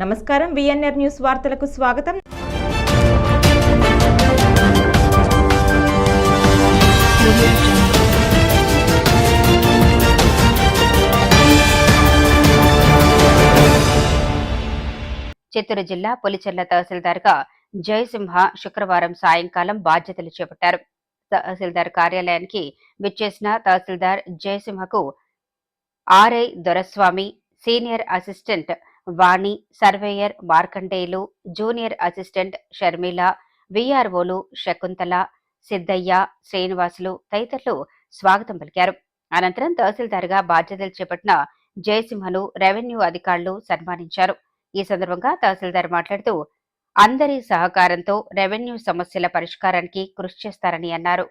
నమస్కారం VNR news వార్తలకు స్వాగతం. చిత్తూరు జిల్లా పులిచెర్ల తహసీల్దార్గా జయసింహ శుక్రవారం సాయంకాలం బాధ్యతలు చేపట్టారు. తహసీల్దార్ కార్యాలయానికి విచ్చేసిన తహసీల్దార్ జయసింహకు RI Doraswamy senior assistant Vani surveyor Markandeyulu junior assistant Sharmila విఆర్ఓలు Shakuntala Siddaiah Srinivasulu తదితరులు స్వాగతం పలికారు. అనంతరం తహసీల్దార్గా బాధ్యతలు చేపట్టిన జయసింహను రెవెన్యూ అధికారులు సన్మానించారు. ఈ సందర్భంగా తహసీల్దార్ మాట్లాడుతూ అందరి సహకారంతో రెవెన్యూ సమస్యల పరిష్కారానికి కృషి చేస్తారని అన్నారు.